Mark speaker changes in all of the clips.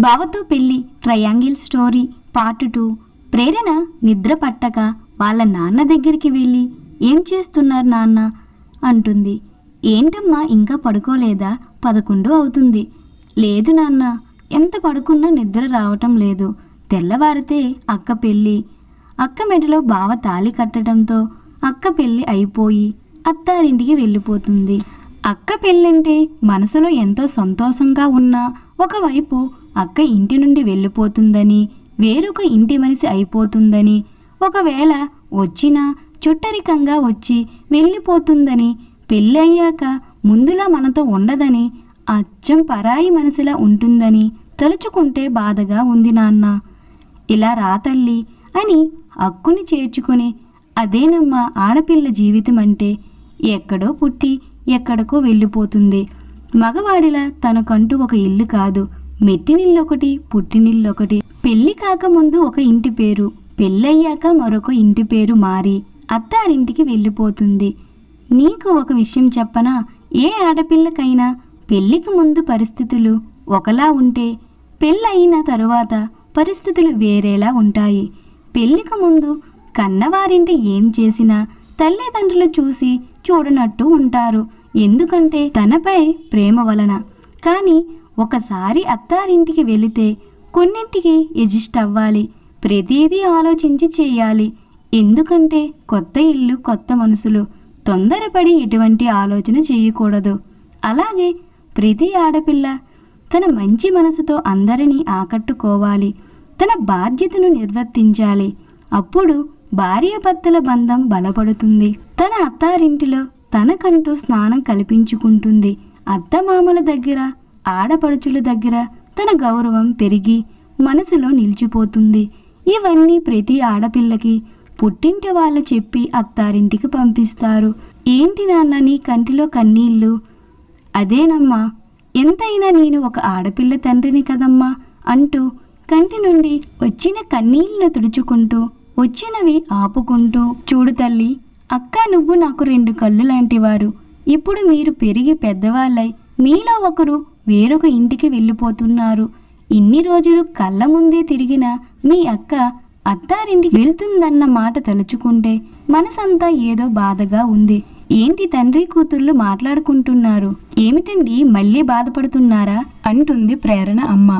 Speaker 1: బావతో పెళ్ళి triangle story part two. Prerana నిద్ర పట్టక వాళ్ళ నాన్న దగ్గరికి వెళ్ళి ఏం చేస్తున్నారు నాన్న? అంటుంది. ఏంటమ్మా ఇంకా పడుకోలేదా? పదకొండు అవుతుంది. లేదు నాన్న ఎంత పడుకున్నా నిద్ర రావటం లేదు. తెల్లవారితే అక్క పెళ్ళి. అక్క మెడలో బావ తాళి కట్టడంతో అక్క పెళ్ళి అయిపోయి అత్తారింటికి వెళ్ళిపోతుంది. అక్క పెళ్ళంటే మనసులో ఎంతో సంతోషంగా ఉన్నా ఒకవైపు అక్క ఇంటి నుండి వెళ్ళిపోతుందని వేరొక ఇంటి మనిషి అయిపోతుందని ఒకవేళ వచ్చినా చుట్టరికంగా వచ్చి వెళ్ళిపోతుందని పెళ్ళయ్యాక ముందులా మనతో ఉండదని అచ్చం పరాయి మనసులా ఉంటుందని తలుచుకుంటే బాధగా ఉంది నాన్న. ఇలా రాతల్లి అని హక్కుని చేర్చుకుని అదేనమ్మా ఆడపిల్ల జీవితం అంటే ఎక్కడో పుట్టి ఎక్కడికో వెళ్ళిపోతుంది. మగవాడిలా తనకంటూ ఒక ఇల్లు కాదు. మెట్టినిల్లొకటి పుట్టినిల్లొకటి పెళ్ళి కాకముందు ఒక ఇంటి పేరు పెళ్ళయ్యాక మరొక ఇంటి పేరు మారి అత్తారింటికి వెళ్ళిపోతుంది. నీకు ఒక విషయం చెప్పనా? ఏ ఆడపిల్లకైనా పెళ్ళికి ముందు పరిస్థితులు ఒకలా ఉంటే పెళ్ళయిన తరువాత పరిస్థితులు వేరేలా ఉంటాయి. పెళ్ళికి ముందు కన్నవారింటి ఏం చేసినా తల్లిదండ్రులు చూసి చూడనట్టు ఉంటారు. ఎందుకంటే తనపై ప్రేమ వలన. కానీ ఒకసారి అత్తారింటికి వెళితే కొన్నింటికి ఎజిస్ట్ అవ్వాలి ప్రతిదీ ఆలోచించి చేయాలి. ఎందుకంటే కొత్త ఇల్లు కొత్త మనసులు తొందరపడి ఎటువంటి ఆలోచన చేయకూడదు. అలాగే ప్రతి ఆడపిల్ల తన మంచి మనసుతో అందరినీ ఆకట్టుకోవాలి తన బాధ్యతను నిర్వర్తించాలి. అప్పుడు భార్యాభర్తల బంధం బలపడుతుంది. తన అత్తారింటిలో తనకంటూ స్నానం కల్పించుకుంటుంది. అత్తమామల దగ్గర ఆడపడుచుల దగ్గర తన గౌరవం పెరిగి మనసులో నిలిచిపోతుంది. ఇవన్నీ ప్రతి ఆడపిల్లకి పుట్టింటి వాళ్ళు చెప్పి అత్తారింటికి పంపిస్తారు. ఏంటి నాన్న నీ కంటిలో కన్నీళ్ళు? అదేనమ్మా ఎంతైనా నేను ఒక ఆడపిల్ల తండ్రిని కదమ్మా అంటూ కంటి నుండి వచ్చిన కన్నీళ్ళను తుడుచుకుంటూ వచ్చినవి ఆపుకుంటూ చూడు తల్లి అక్క నువ్వు నాకు రెండు కళ్ళు లాంటివారు. ఇప్పుడు మీరు పెరిగి పెద్దవాళ్ళై మీలో ఒకరు వేరొక ఇంటికి వెళ్ళిపోతున్నారు. ఇన్ని రోజులు కళ్ళ ముందే తిరిగిన మీ అక్క అత్తారింటికి వెళ్తుందన్న మాట తలుచుకుంటే మనసంతా ఏదో బాధగా ఉంది. ఏంటి తండ్రి కూతుర్లు మాట్లాడుకుంటున్నారు? ఏమిటండి మళ్ళీ బాధపడుతున్నారా? అంటుంది ప్రేరణ అమ్మ.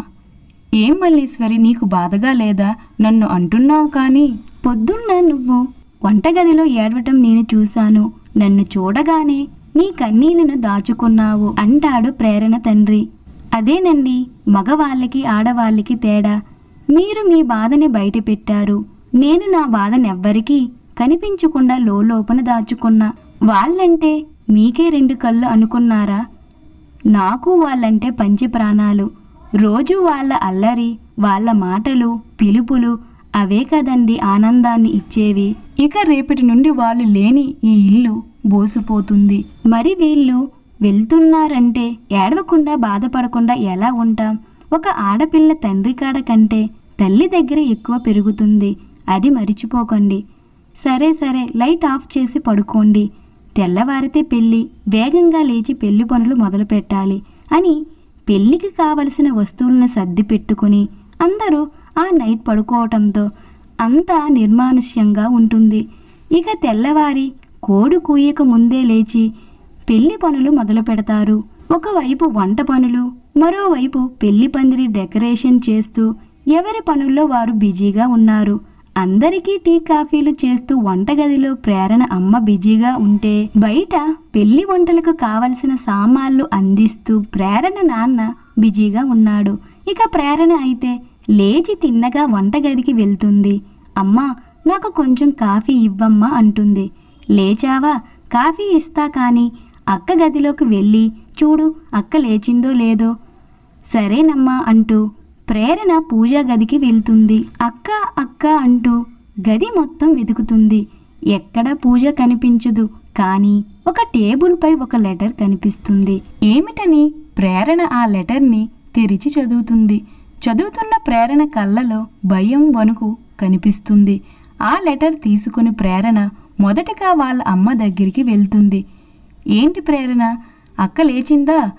Speaker 1: ఏం మల్లీశ్వరి నీకు బాధగా లేదా? నన్ను అంటున్నావు కానీ? పొద్దున్న నువ్వు వంటగదిలో ఏడవటం నేను చూశాను. నన్ను చూడగానే నీ కన్నీళ్ళను దాచుకున్నావు అంటాడు ప్రేరణ తండ్రి. అదేనండి మగవాళ్ళకి ఆడవాళ్ళకి తేడా. మీరు మీ బాధని బయట పెట్టారు నేను నా బాధనెవ్వరికీ కనిపించకుండా లోపన దాచుకున్నా. వాళ్ళంటే మీకే రెండు కళ్ళు అనుకున్నారా? నాకు వాళ్ళంటే పంచి ప్రాణాలు రోజు వాళ్ళ అల్లరి వాళ్ళ మాటలు పిలుపులు అవే కదండి ఆనందాన్ని ఇచ్చేవి. ఇక రేపటి నుండి వాళ్ళు లేని ఈ ఇల్లు బోసిపోతుంది. మరి వీళ్ళు వెళ్తున్నారంటే ఏడవకుండా బాధపడకుండా ఎలా ఉంటాం? ఒక ఆడపిల్ల తండ్రి కాడ కంటే తల్లి దగ్గర ఎక్కువ పెరుగుతుంది. అది మరిచిపోకండి. సరే సరే లైట్ ఆఫ్ చేసి పడుకోండి. తెల్లవారితే పెళ్ళి వేగంగా లేచి పెళ్ళి పనులు మొదలు పెట్టాలి అని పెళ్ళికి కావలసిన వస్తువులను సర్ది పెట్టుకుని అందరూ ఆ నైట్ పడుకోవటంతో అంతా నిర్మానుష్యంగా ఉంటుంది. ఇక తెల్లవారి కోడి కూయక ముందే లేచి పెళ్ళి పనులు మొదలు పెడతారు. ఒకవైపు వంట పనులు మరోవైపు పెళ్ళి పందిరి డెకరేషన్ చేస్తూ ఎవరి పనుల్లో వారు బిజీగా ఉన్నారు. అందరికీ టీ కాఫీలు చేస్తూ వంటగదిలో ప్రేరణ అమ్మ బిజీగా ఉంటే బయట పెళ్ళి వంటలకు కావలసిన సామాన్లు అందిస్తూ ప్రేరణ నాన్న బిజీగా ఉన్నాడు. ఇక ప్రేరణ అయితే లేచి తిన్నగా వంటగదికి వెళ్తుంది. అమ్మా నాకు కొంచెం కాఫీ ఇవ్వమ్మా అంటుంది. లేచావా? కాఫీ ఇస్తా కానీ అక్క గదిలోకి వెళ్ళి చూడు అక్క లేచిందో లేదో. సరేనమ్మా అంటూ ప్రేరణ పూజా గదికి వెళ్తుంది. అక్క అక్క అంటూ గది మొత్తం వెతుకుతుంది. ఎక్కడ పూజ కనిపించదు కానీ ఒక టేబుల్పై ఒక లెటర్ కనిపిస్తుంది. ఏమిటని? ప్రేరణ ఆ లెటర్ని తెరిచి చదువుతుంది. చదువుతున్న ప్రేరణ కళ్ళలో భయం వణుకు కనిపిస్తుంది. ఆ లెటర్ తీసుకుని ప్రేరణ మొదటగా వాళ్ళ అమ్మ దగ్గరికి వెళ్తుంది. ఏంటి ప్రేరణ? అక్క లేచిందా?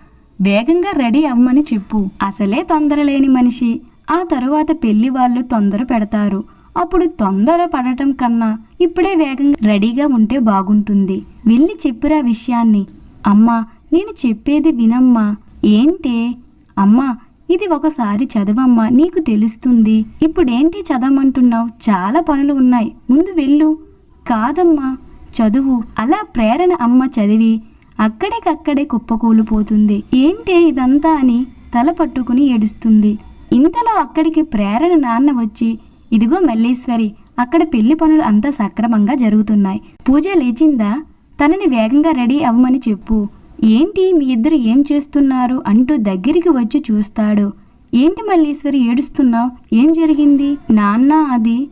Speaker 1: వేగంగా రెడీ అవ్వమని చెప్పు. అసలే తొందర లేని మనిషి. ఆ తరువాత పెళ్ళి వాళ్ళు తొందర పెడతారు. అప్పుడు తొందర పడటం కన్నా ఇప్పుడే వేగంగా రెడీగా ఉంటే బాగుంటుంది. వెళ్ళి చెప్పురా విషయాన్ని. అమ్మా నేను చెప్పేది వినమ్మా. ఏంటే? అమ్మా ఇది ఒకసారి చదవమ్మా నీకు తెలుస్తుంది. ఇప్పుడేంటి చదవమంటున్నావు? చాలా పనులు ఉన్నాయి. ముందు వెళ్ళు. కాదమ్మా చదువు. అలా ప్రేరణ అమ్మ చదివి అక్కడికక్కడే కుప్పకూలిపోతుంది. ఏంటే ఇదంతా అని తల పట్టుకుని ఏడుస్తుంది. ఇంతలో అక్కడికి ప్రేరణ నాన్న వచ్చి ఇదిగో మల్లేశ్వరి అక్కడ పెళ్ళి పనులు అంతా సక్రమంగా జరుగుతున్నాయి. పూజ లేచిందా? తనని వేగంగా రెడీ అవ్వమని చెప్పు. ఏంటి మీ ఇద్దరు ఏం చేస్తున్నారు అంటూ దగ్గరికి వచ్చి చూస్తాడు. ఏంటి మల్లీశ్వరి ఏడుస్తున్నావు? ఏం జరిగింది? నాన్న అది.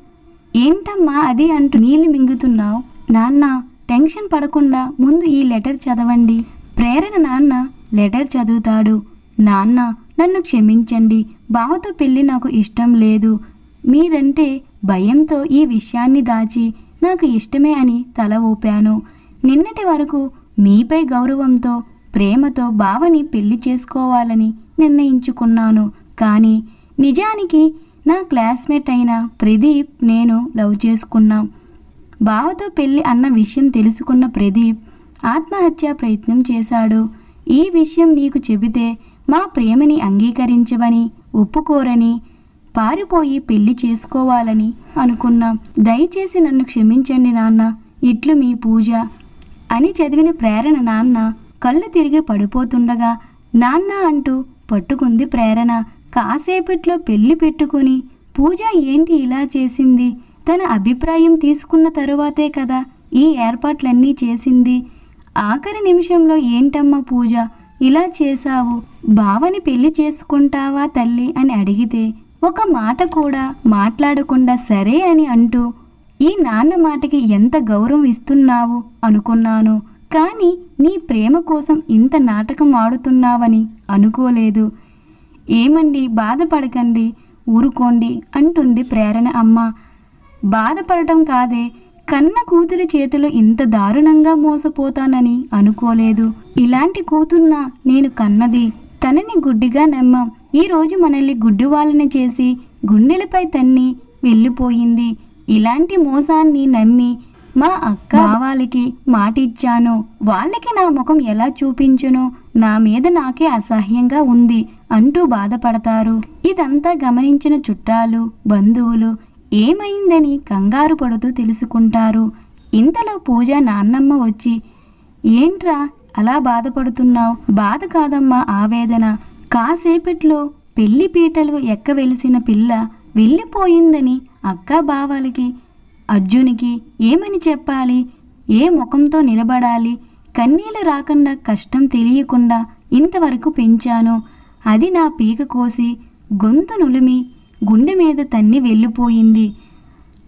Speaker 1: ఏంటమ్మా అది అంటూ నీళ్ళు మింగుతున్నావు? నాన్న టెన్షన్ పడకుండా ముందు ఈ లెటర్ చదవండి. ప్రేరణ నాన్న లెటర్ చదువుతాడు. నాన్న నన్ను క్షమించండి. బావతో పెళ్ళి నాకు ఇష్టం లేదు. మీరంటే భయంతో ఈ విషయాన్ని దాచి నాకు ఇష్టమే అని తల ఊపాను. నిన్నటి వరకు మీపై గౌరవంతో ప్రేమతో బావని పెళ్ళి చేసుకోవాలని నిర్ణయించుకున్నాను. కానీ నిజానికి నా క్లాస్మేట్ అయిన ప్రదీప్ నేను లవ్ చేసుకున్నాం. బావతో పెళ్ళి అన్న విషయం తెలుసుకున్న ప్రదీప్ ఆత్మహత్య ప్రయత్నం చేశాడు. ఈ విషయం నీకు చెబితే మా ప్రేమని అంగీకరించవని ఒప్పుకోరని పారిపోయి పెళ్ళి చేసుకోవాలని అనుకున్నాం. దయచేసి నన్ను క్షమించండి నాన్న. ఇట్లు మీ పూజ. అని చదివిన ప్రేరణ నాన్న కళ్ళు తిరిగి పడిపోతుండగా నాన్న అంటూ పట్టుకుంది ప్రేరణ. కాసేపట్లో పెళ్ళి పెట్టుకుని పూజ ఏంటి ఇలా చేసింది? తన అభిప్రాయం తీసుకున్న తరువాతే కదా ఈ ఏర్పాట్లన్నీ చేసింది. ఆఖరి నిమిషంలో ఏంటమ్మా పూజ? ఇలా చేశావు. బావని పెళ్ళి చేసుకుంటావా తల్లి అని అడిగితే ఒక మాట కూడా మాట్లాడకుండా సరే అని అంటూ ఈ నాన్న మాటకి ఎంత గౌరవం ఇస్తున్నావు? అనుకున్నాను. కానీ నీ ప్రేమ కోసం ఇంత నాటకం ఆడుతున్నావని అనుకోలేదు. ఏమండి? బాధపడకండి. ఊరుకోండి అంటుంది ప్రేరణ అమ్మ. బాధపడటం కాదే. కన్న కూతురి చేతిలో ఇంత దారుణంగా మోసపోతానని అనుకోలేదు. ఇలాంటి కూతుర్న నేను కన్నది. తనని గుడ్డిగా నమ్మం. ఈరోజు మనల్ని గుడ్డివాళ్ళని చేసి గుండెలపై తన్ని వెళ్ళిపోయింది. ఇలాంటి మోసాన్ని నమ్మి మా అక్క బావాలకి మాటిచ్చాను. వాళ్ళకి నా ముఖం ఎలా చూపించునో? నా మీద నాకే అసహ్యంగా ఉంది అంటూ బాధపడతారు. ఇదంతా గమనించిన చుట్టాలు బంధువులు ఏమైందని కంగారు పడుతూ తెలుసుకుంటారు. ఇంతలో పూజ నాన్నమ్మ వచ్చి ఏంట్రా అలా బాధపడుతున్నావు? బాధ కాదమ్మా ఆవేదన. కాసేపట్లో పెళ్ళి పీటలు ఎక్కవెలిసిన పిల్ల వెళ్ళిపోయిందని అక్క బావలకి అర్జునికి ఏమని చెప్పాలి? ఏ ముఖంతో నిలబడాలి? కన్నీళ్ళు రాకుండా కష్టం తెలియకుండా ఇంతవరకు పెంచాను. అది నా పీక కోసి గొంతు నులిమి గుండె మీద తన్ని వెళ్ళిపోయింది.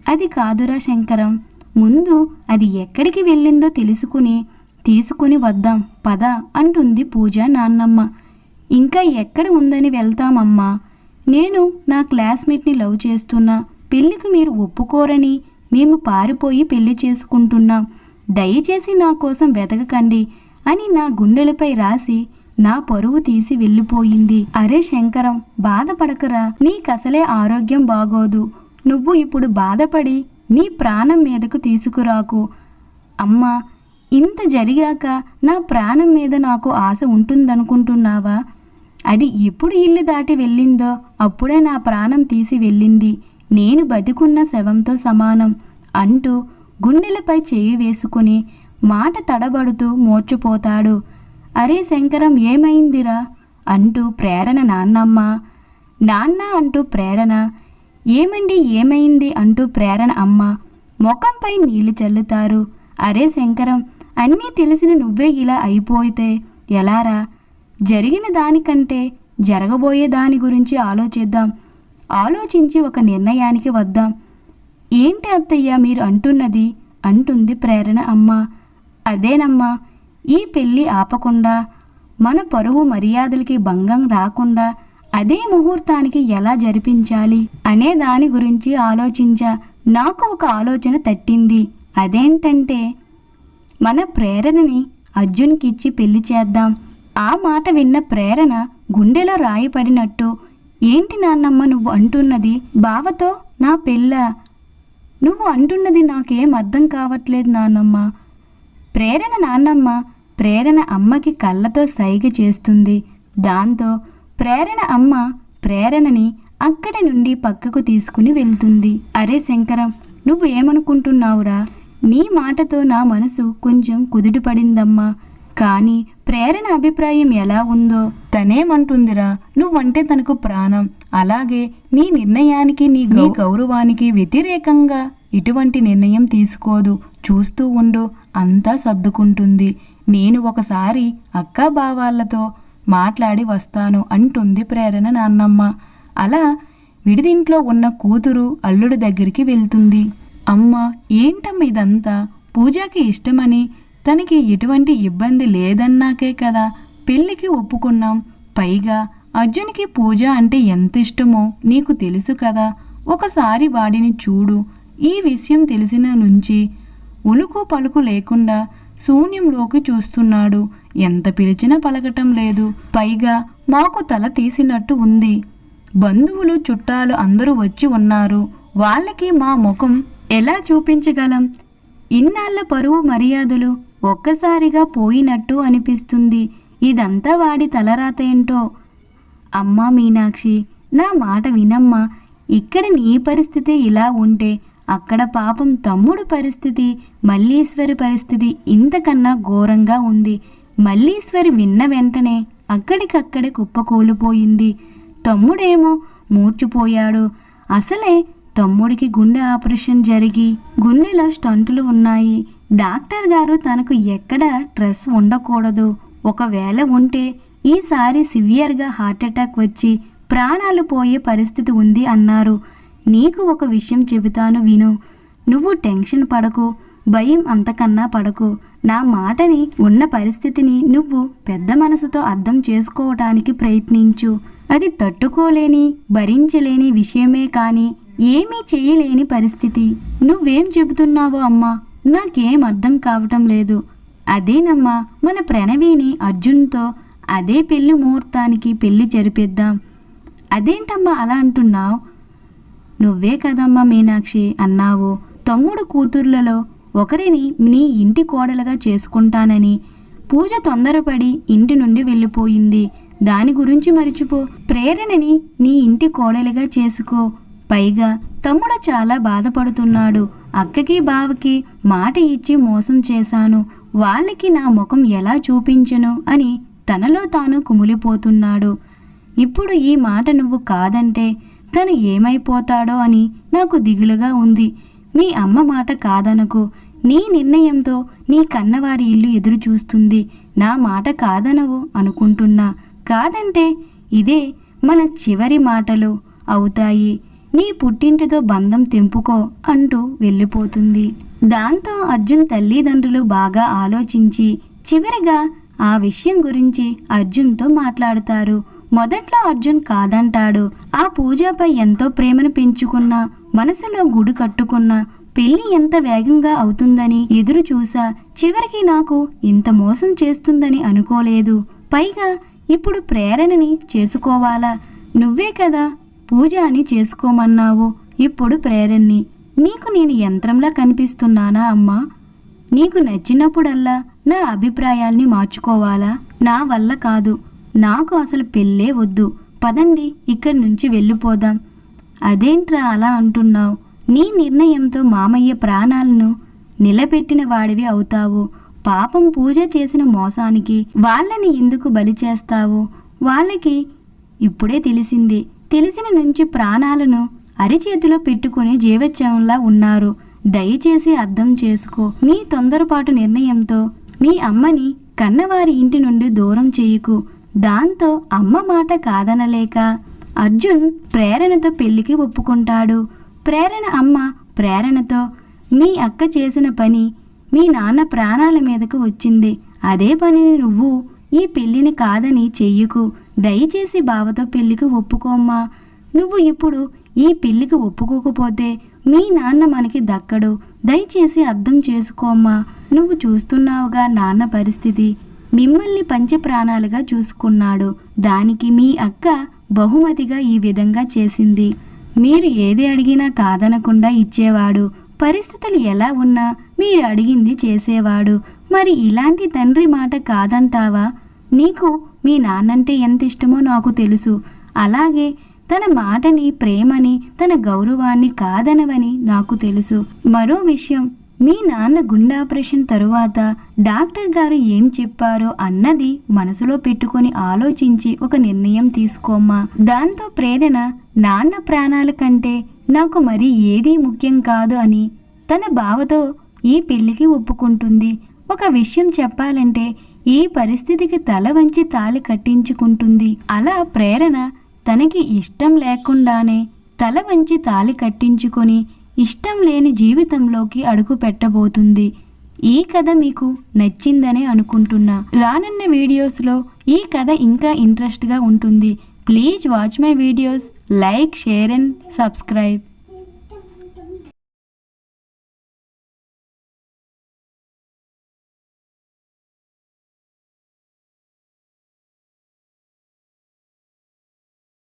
Speaker 1: అది కాదురా శంకరం ముందు అది ఎక్కడికి వెళ్ళిందో తెలుసుకుని తీసుకుని వద్దాం పద అంటుంది పూజ నాన్నమ్మ. ఇంకా ఎక్కడ ఉందని వెళ్తామమ్మా? నేను నా క్లాస్మేట్ని లవ్ చేస్తున్నా. పెళ్ళికి మీరు ఒప్పుకోరని మేము పారిపోయి పెళ్ళి చేసుకుంటున్నాం. దయచేసి నా కోసం వెతకకండి అని నా గుండెలపై రాసి నా పరువు తీసి వెళ్ళిపోయింది. అరే శంకరం బాధపడకరా. నీకసలే ఆరోగ్యం బాగోదు. నువ్వు ఇప్పుడు బాధపడి నీ ప్రాణం మీదకు తీసుకురాకు. అమ్మా ఇంత జరిగాక నా ప్రాణం మీద నాకు ఆశ ఉంటుందనుకుంటున్నావా? అది ఎప్పుడు ఇల్లు దాటి వెళ్ళిందో అప్పుడే నా ప్రాణం తీసి వెళ్ళింది. నేను బతికున్న శవంతో సమానం అంటూ గుండెలపై చేయి వేసుకుని మాట తడబడుతూ మోర్చిపోతాడు. అరే శంకరం ఏమైందిరా? అంటూ ప్రేరణ నాన్నమ్మ. నాన్న అంటూ ప్రేరణ. ఏమండి ఏమైంది? అంటూ ప్రేరణ అమ్మ. ముఖంపై నీళ్ళు చల్లుతారు. అరే శంకరం అన్నీ తెలిసిన నువ్వే ఇలా అయిపోతే ఎలారా? జరిగిన దానికంటే జరగబోయే దాని గురించి ఆలోచిద్దాం. ఆలోచించి ఒక నిర్ణయానికి వద్దాం. ఏంటి అత్తయ్య మీరు అంటున్నది? అంటుంది ప్రేరణ అమ్మ. అదేనమ్మా ఈ పెళ్ళి ఆపకుండా మన పరువు మర్యాదలకి భంగం రాకుండా అదే ముహూర్తానికి ఎలా జరిపించాలి అనే దాని గురించి ఆలోచించా. నాకు ఒక ఆలోచన తట్టింది. అదేంటంటే మన ప్రేరణని అర్జున్కిచ్చి పెళ్ళి చేద్దాం. ఆ మాట విన్న ప్రేరణ గుండెలో రాయి పడినట్టు ఏంటి నాన్నమ్మ నువ్వు అంటున్నది? బావతో? నా పెళ్ళ నువ్వు అంటున్నది నాకేం అర్థం కావట్లేదు నాన్నమ్మ. ప్రేరణ నాన్నమ్మ ప్రేరణ అమ్మకి కళ్ళతో సైగ చేస్తుంది. దాంతో ప్రేరణ అమ్మ ప్రేరణని అక్కడి నుండి పక్కకు తీసుకుని వెళ్తుంది. అరే శంకరం నువ్వు ఏమనుకుంటున్నావురా? నీ మాటతో నా మనసు కొంచెం కుదుటపడిందమ్మా. కానీ ప్రేరణ అభిప్రాయం ఎలా ఉందో తనేమంటుందిరా నువ్వంటే తనకు ప్రాణం. అలాగే నీ నిర్ణయానికి నీ నీ గౌరవానికి వ్యతిరేకంగా ఇటువంటి నిర్ణయం తీసుకోదు. చూస్తూ ఉండు. అంతా సర్దుకుంటుంది. నేను ఒకసారి అక్కా బావాళ్ళతో మాట్లాడి వస్తాను అంటుంది ప్రేరణ నాన్నమ్మ. అలా విడిదింట్లో ఉన్న కూతురు అల్లుడి దగ్గరికి వెళ్తుంది. అమ్మ ఏంటమ్మ ఇదంతా? పూజకి ఇష్టమని తనకి ఎటువంటి ఇబ్బంది లేదన్నాకే కదా. పెళ్ళికి ఒప్పుకున్నాం. పైగా అర్జున్కి పూజ అంటే ఎంత ఇష్టమో నీకు తెలుసు కదా. ఒకసారి వాడిని చూడు. ఈ విషయం తెలిసిన నుంచి ఉలుకు పలుకు లేకుండా శూన్యంలోకి చూస్తున్నాడు. ఎంత పిలిచినా పలకటం లేదు. పైగా మాకు తల తీసినట్టు ఉంది. బంధువులు చుట్టాలు అందరూ వచ్చి ఉన్నారు. వాళ్ళకి మా ముఖం ఎలా చూపించగలం? ఇన్నాళ్ళ పరువు మర్యాదలు? ఒక్కసారిగా పోయినట్టు అనిపిస్తుంది. ఇదంతా వాడి తలరాత ఏంటో? అమ్మా మీనాక్షి నా మాట వినమ్మా. ఇక్కడ నీ పరిస్థితి ఇలా ఉంటే అక్కడ పాపం తమ్ముడు పరిస్థితి మల్లీశ్వరి పరిస్థితి ఇంతకన్నా ఘోరంగా ఉంది. మల్లీశ్వరి విన్న వెంటనే అక్కడికక్కడే కుప్పకూలిపోయింది తమ్ముడేమో మూర్చిపోయాడు. అసలే తమ్ముడికి గుండె ఆపరేషన్ జరిగి గుండెలో స్టంటులు ఉన్నాయి. డాక్టర్ గారు తనకు ఎక్కడ స్ట్రెస్ ఉండకూడదు. ఒకవేళ ఉంటే ఈసారి సివియర్గా హార్ట్అటాక్ వచ్చి ప్రాణాలు పోయే పరిస్థితి ఉంది అన్నారు. నీకు ఒక విషయం చెబుతాను విను. నువ్వు టెన్షన్ పడకు భయం అంతకన్నా పడకు. నా మాటని ఉన్న పరిస్థితిని నువ్వు పెద్ద మనసుతో అర్థం చేసుకోవటానికి ప్రయత్నించు. అది తట్టుకోలేని భరించలేని విషయమే కానీ ఏమీ చేయలేని పరిస్థితి. నువ్వేం చెబుతున్నావో అమ్మా? నాకేం అర్థం కావటం లేదు. అదేనమ్మా మన ప్రణవిని అర్జున్తో అదే పెళ్ళి ముహూర్తానికి పెళ్ళి జరిపిద్దాం. అదేంటమ్మా అలా అంటున్నావు? నువ్వే కదమ్మా మీనాక్షి అన్నావు. తమ్ముడు కూతుర్లలో ఒకరిని నీ ఇంటి కోడలుగా చేసుకుంటానని. పూజ తొందరపడి ఇంటి నుండి వెళ్ళిపోయింది. దాని గురించి మరిచిపో. ప్రేరణని నీ ఇంటి కోడలుగా చేసుకో. పైగా తమ్ముడు చాలా బాధపడుతున్నాడు. అక్కకి బావకి మాట ఇచ్చి మోసం చేశాను. వాళ్ళకి నా ముఖం ఎలా చూపించను అని తనలో తాను కుమిలిపోతున్నాడు. ఇప్పుడు ఈ మాట నువ్వు కాదంటే తను ఏమైపోతాడో అని నాకు దిగులుగా ఉంది. మీ అమ్మ మాట కాదనకు. నీ నిర్ణయంతో నీ కన్నవారి ఇల్లు ఎదురు చూస్తుంది. నా మాట కాదనవు అనుకుంటున్నా. కాదంటే ఇదే మన చివరి మాటలు అవుతాయి. నీ పుట్టింటితో బంధం తెంపుకో అంటూ వెళ్ళిపోతుంది. దాంతో అర్జున్ తల్లిదండ్రులు బాగా ఆలోచించి చివరిగా ఆ విషయం గురించి అర్జున్తో మాట్లాడతారు. మొదట్లో అర్జున్ కాదంటాడు. ఆ పూజపై ఎంతో ప్రేమను పెంచుకున్న మనసులో గుడి కట్టుకున్న పెళ్ళి ఎంత వేగంగా అవుతుందని ఎదురు చూసా. చివరికి నాకు ఇంత మోసం చేస్తుందని అనుకోలేదు. పైగా ఇప్పుడు ప్రేరణని చేసుకోవాలా? నువ్వే కదా పూజ అని చేసుకోమన్నావు. ఇప్పుడు ప్రేరణి. నీకు నేను యంత్రంలా కనిపిస్తున్నానా అమ్మా? నీకు నచ్చినప్పుడల్లా నా అభిప్రాయాల్ని మార్చుకోవాలా? నా వల్ల కాదు. నాకు అసలు పెళ్ళే వద్దు. పదండి ఇక్కడి నుంచి వెళ్ళిపోదాం. అదేంట్రా అలా అంటున్నావు? నీ నిర్ణయంతో మామయ్య ప్రాణాలను నిలబెట్టిన వాడివి అవుతావు. పాపం పూజ చేసిన మోసానికి వాళ్ళని ఎందుకు బలి చేస్తావు? వాళ్ళకి ఇప్పుడే తెలిసింది. తెలిసిన నుంచి ప్రాణాలను అరిచేతిలో పెట్టుకుని జీవచ్చంలా ఉన్నారు. దయచేసి అర్థం చేసుకో. మీ తొందరపాటు నిర్ణయంతో మీ అమ్మని కన్నవారి ఇంటి నుండి దూరం చేయకు. దాంతో అమ్మ మాట కాదనలేక అర్జున్ ప్రేరణతో పెళ్ళికి ఒప్పుకుంటాడు. ప్రేరణ అమ్మ ప్రేరణతో మీ అక్క చేసిన పని మీ నాన్న ప్రాణాల మీదకు వచ్చింది. అదే పనిని నువ్వు ఈ పెళ్ళిని కాదని చెయ్యకు దయచేసి బావతో పెళ్ళికి ఒప్పుకోమ్మా నువ్వు ఇప్పుడు ఈ పెళ్ళికి ఒప్పుకోకపోతే మీ నాన్న మనకి దక్కడు. దయచేసి అర్థం చేసుకోమ్మా నువ్వు చూస్తున్నావుగా నాన్న పరిస్థితి. మిమ్మల్ని పంచప్రాణాలుగా చూసుకున్నాడు. దానికి మీ అక్క బహుమతిగా ఈ విధంగా చేసింది. మీరు ఏది అడిగినా కాదనకుండా ఇచ్చేవాడు. పరిస్థితులు ఎలా ఉన్నా మీరు అడిగింది చేసేవాడు. మరి ఇలాంటి తండ్రి మాట కాదంటావా? నీకు మీ నాన్నంటే ఎంత ఇష్టమో నాకు తెలుసు. అలాగే తన మాటని ప్రేమని తన గౌరవాన్ని కాదనవని నాకు తెలుసు. మరో విషయం మీ నాన్న గుండె ఆపరేషన్ తరువాత డాక్టర్ గారు ఏం చెప్పారో అన్నది మనసులో పెట్టుకొని ఆలోచించి ఒక నిర్ణయం తీసుకోమ్మా. దాంతో ప్రేరణ నాన్న ప్రాణాల కంటే నాకు మరి ఏదీ ముఖ్యం కాదు అని తన బావతో ఈ పెళ్ళికి ఒప్పుకుంటుంది. ఒక విషయం చెప్పాలంటే ఈ పరిస్థితికి తల వంచి తాళి కట్టించుకుంటుంది. అలా ప్రేరణ తనకి ఇష్టం లేకుండానే తల వంచి తాళి కట్టించుకొని ఇష్టం లేని జీవితంలోకి అడుగు పెట్టబోతుంది. ఈ కథ మీకు నచ్చిందనే అనుకుంటున్నా. రానున్న వీడియోస్లో ఈ కథ ఇంకా ఇంట్రెస్ట్గా ఉంటుంది. Please watch my videos. Like share and subscribe.